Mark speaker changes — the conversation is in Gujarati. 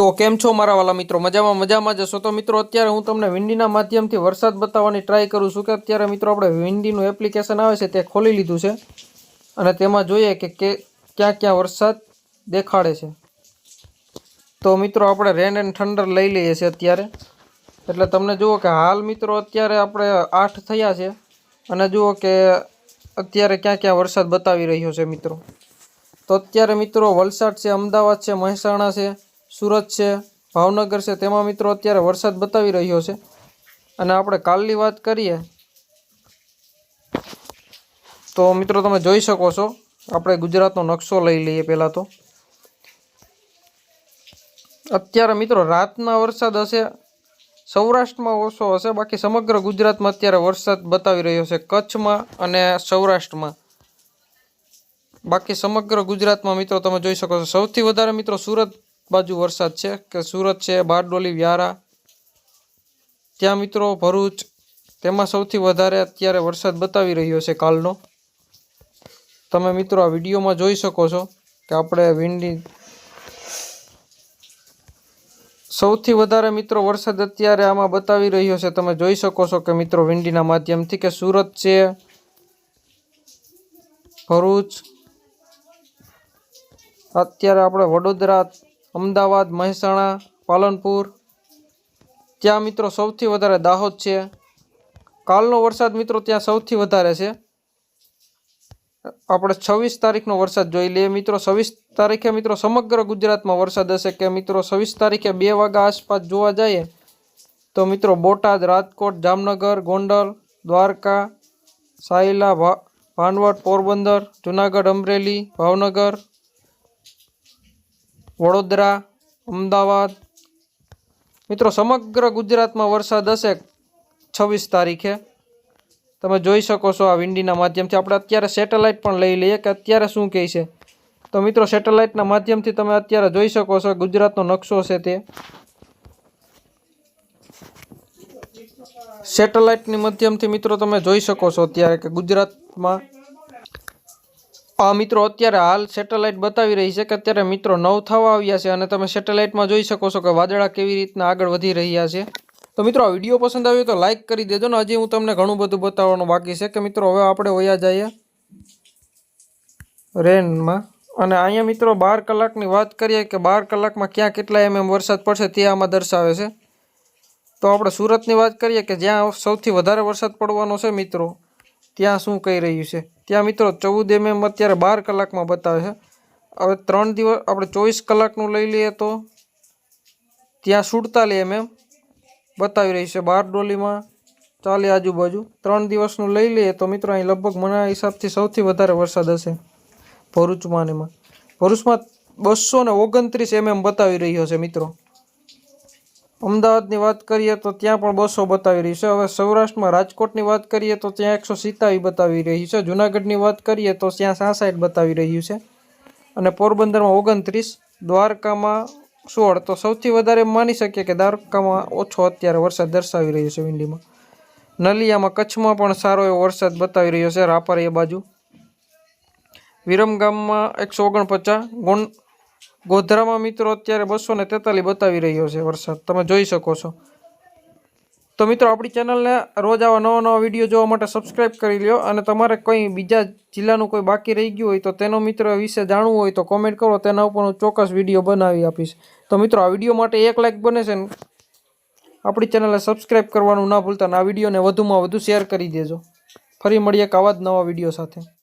Speaker 1: તો કેમ છો મારા વાલા મિત્રો? મજામાં મજામાં જશો તો મિત્રો, અત્યારે હું તમને વિંડીના માધ્યમથી વરસાદ બતાવવાની ટ્રાય કરું છું કે અત્યારે મિત્રો આપણે વિંડીનું એપ્લિકેશન આવે છે તે ખોલી લીધું છે. અને તેમાં જોઈએ કે ક્યાં ક્યાં વરસાદ દેખાડે છે. તો મિત્રો, આપણે રેન એન્ડ થંડર લઈ લઈએ છીએ અત્યારે. એટલે તમને જુઓ કે હાલ મિત્રો અત્યારે આપણે આઠ થયા છે. અને જુઓ કે અત્યારે ક્યાં ક્યાં વરસાદ બતાવી રહ્યો છે મિત્રો. તો અત્યારે મિત્રો વલસાડ છે, અમદાવાદ છે, મહેસાણા છે સુરત છે, ભાવનગર છે, તેમાં મિત્રો અત્યારે વરસાદ બતાવી રહ્યો છે. અને આપણે કાલની વાત કરીએ તો મિત્રો તમે જોઈ શકો છો, આપણે ગુજરાતનો નકશો લઈ લઈએ પહેલાં તો. અત્યારે મિત્રો રાતના વરસાદ હશે, સૌરાષ્ટ્રમાં ઓછો હશે, બાકી સમગ્ર ગુજરાતમાં અત્યારે વરસાદ બતાવી રહ્યો છે, કચ્છમાં અને સૌરાષ્ટ્રમાં. બાકી સમગ્ર ગુજરાતમાં મિત્રો તમે જોઈ શકો છો, સૌથી વધારે મિત્રો સુરત બાજુ વરસાદ છે કે સુરત છે, બારડોલી, વ્યારા. ત્યાં મિત્રો ભરૂચ, તેમાં સૌથી વધારે અત્યારે વરસાદ બતાવી રહ્યો છે કાલનો. તમે મિત્રો આ વિડીયોમાં જોઈ શકો છો કે આપણે વિંડી સૌથી વધારે મિત્રો વરસાદ અત્યારે આમાં બતાવી રહ્યો છે. તમે જોઈ શકો છો કે મિત્રો વિંડીના માધ્યમથી કે સુરત છે, ભરૂચ. અત્યારે આપણે વડોદરા અમદાવાદ, મહેસાણા, પાલનપુર. ત્યાં મિત્રો સૌથી વધારે દાહોદ છે. કાલનો વરસાદ મિત્રો ત્યાં સૌથી વધારે છે. આપણે છવ્વીસ તારીખનો વરસાદ જોઈ લઈએ. મિત્રો છવ્વીસ તારીખે મિત્રો સમગ્ર ગુજરાતમાં વરસાદ હશે કે મિત્રો છવ્વીસ તારીખે બે વાગ્યા આસપાસ જોવા જઈએ તો મિત્રો બોટાદ, રાજકોટ, જામનગર, ગોંડલ, દ્વારકા, સાયલા ભાનવડ, પોરબંદર, જુનાગઢ, અમરેલી, ભાવનગર વડોદરા, અમદાવાદ. મિત્રો, સમગ્ર ગુજરાતમાં વરસાદ હશે છવ્વીસ તારીખે. તમે જોઈ શકો છો આ વિંડીના માધ્યમથી. આપણે અત્યારે સેટેલાઇટ પણ લઈ લઈએ કે અત્યારે શું કહે છે. તો મિત્રો, સેટેલાઇટના માધ્યમથી તમે અત્યારે જોઈ શકો છો ગુજરાતનો નકશો છે તે. સેટેલાઇટની માધ્યમથી મિત્રો, તમે જોઈ શકો છો અત્યારે કે ગુજરાતમાં આ મિત્રો અત્યારે હાલ સેટેલાઇટ બતાવી રહી છે કે અત્યારે મિત્રો નવ થવા આવ્યા છે અને તમે સેટેલાઇટમાં જોઈ શકો છો કે વાદળા કેવી રીતના આગળ વધી રહ્યા છે. તો મિત્રો આ વીડિયો પસંદ આવ્યો તો લાઇક કરી દેજો ને હજી હું તમને ઘણું બધું બતાવવાનું બાકી છે કે મિત્રો હવે આપણે વયા જઈએ રેનમાં. અને અહીંયા મિત્રો બાર કલાકની વાત કરીએ કે બાર કલાકમાં ક્યાં કેટલા એમએમ વરસાદ પડશે તે આમાં દર્શાવે છે. તો આપણે સુરતની વાત કરીએ કે જ્યાં સૌથી વધારે વરસાદ પડવાનો છે મિત્રો. ત્યાં શું કહી રહ્યું છે? ત્યાં મિત્રો ચૌદ એમએમ અત્યારે બાર કલાકમાં બતાવે છે. હવે ત્રણ દિવસ, આપણે ચોવીસ કલાકનું લઈ લઈએ તો ત્યાં સુડતાલીસ એમએમ બતાવી રહી છે બાર ડોલીમાં, ચાલી આજુબાજુ. ત્રણ દિવસનું લઈ લઈએ તો મિત્રો અહીં લગભગ મના હિસાબથી સૌથી વધારે વરસાદ હશે ભરૂચમાં એમાં ભરૂચમાં બસો ને ઓગણત્રીસ એમએમ બતાવી રહ્યો છે મિત્રો. અમદાવાદની વાત કરીએ તો ત્યાં પણ બસો બતાવી રહી છે. હવે સૌરાષ્ટ્રમાં રાજકોટની વાત કરીએ તો ત્યાં એકસો સિત્તાવી બતાવી રહી છે. જુનાગઢની વાત કરીએ તો ત્યાં સાસઠ બતાવી રહ્યું છે. અને પોરબંદરમાં ઓગણત્રીસ, દ્વારકામાં સોળ. તો સૌથી વધારે માની શકીએ કે દ્વારકામાં ઓછો અત્યારે વરસાદ દર્શાવી રહ્યો છે વિંડીમાં. નલિયામાં કચ્છમાં પણ સારો એવો વરસાદ બતાવી રહ્યો છે. રાપર એ બાજુ. વિરમગામમાં એકસો ઓગણપચાસ ગોન ગોધરામાં મિત્રો અત્યારે બસો ને તેતાલીસ બતાવી રહ્યો છે વરસાદ. તમે જોઈ શકો છો. તો મિત્રો, આપણી ચેનલને રોજ આવા નવા નવા વીડિયો જોવા માટે સબસ્ક્રાઈબ કરી લ્યો અને તમારે કંઈ બીજા જિલ્લાનું કોઈ બાકી રહી ગયું હોય તો તેનો મિત્ર વિશે જાણવું હોય તો કોમેન્ટ કરો, તેના ઉપર હું ચોક્કસ વીડિયો બનાવી આપીશ. તો મિત્રો, આ વીડિયો માટે એક લાઇક બને છે આપણી ચેનલને સબસ્ક્રાઈબ કરવાનું ના ભૂલતા અને આ વિડીયોને વધુમાં વધુ શેર કરી દેજો. ફરી મળીએ એક આવા જ નવા વીડિયો સાથે.